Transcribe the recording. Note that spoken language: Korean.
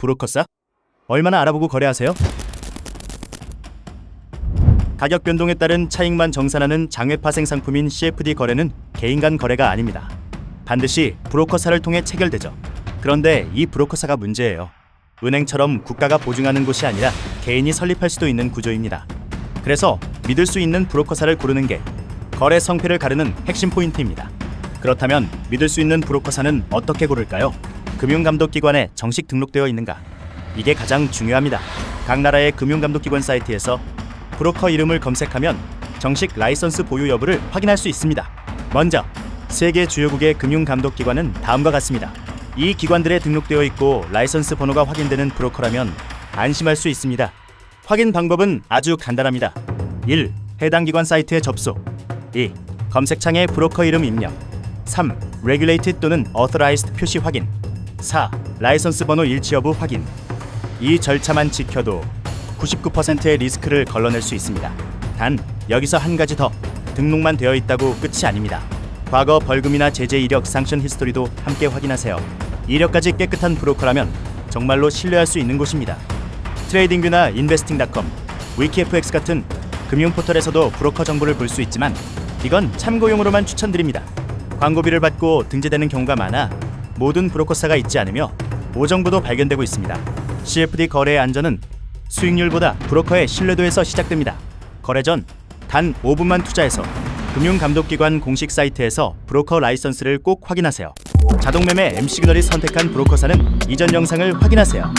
브로커사? 얼마나 알아보고 거래하세요? 가격 변동에 따른 차익만 정산하는 장외파생 상품인 CFD 거래는 개인 간 거래가 아닙니다. 반드시 브로커사를 통해 체결되죠. 그런데 이 브로커사가 문제예요. 은행처럼 국가가 보증하는 곳이 아니라 개인이 설립할 수도 있는 구조입니다. 그래서 믿을 수 있는 브로커사를 고르는 게 거래 성패를 가르는 핵심 포인트입니다. 그렇다면 믿을 수 있는 브로커사는 어떻게 고를까요? 금융감독기관에 정식 등록되어 있는가? 이게 가장 중요합니다. 각 나라의 금융감독기관 사이트에서 브로커 이름을 검색하면 정식 라이선스 보유 여부를 확인할 수 있습니다. 먼저 세계 주요국의 금융감독기관은 다음과 같습니다. 이 기관들에 등록되어 있고 라이선스 번호가 확인되는 브로커라면 안심할 수 있습니다. 확인 방법은 아주 간단합니다. 1. 해당 기관 사이트에 접속 2. 검색창에 브로커 이름 입력 3. Regulated 또는 Authorized 표시 확인 4. 라이선스 번호 일치 여부 확인 이 절차만 지켜도 99%의 리스크를 걸러낼 수 있습니다. 단 여기서 한 가지 더 등록만 되어 있다고 끝이 아닙니다. 과거 벌금이나 제재 이력 상션 히스토리도 함께 확인하세요. 이력까지 깨끗한 브로커라면 정말로 신뢰할 수 있는 곳입니다. 트레이딩뷰나 인베스팅닷컴, 위키FX 같은 금융 포털에서도 브로커 정보를 볼 수 있지만 이건 참고용으로만 추천드립니다. 광고비를 받고 등재되는 경우가 많아 모든 브로커사가 있지 않으며 오정보도 발견되고 있습니다. CFD 거래의 안전은 수익률보다 브로커의 신뢰도에서 시작됩니다. 거래 전 단 5분만 투자해서 금융감독기관 공식 사이트에서 브로커 라이선스를 꼭 확인하세요. 자동매매 MC그널이 선택한 브로커사는 이전 영상을 확인하세요.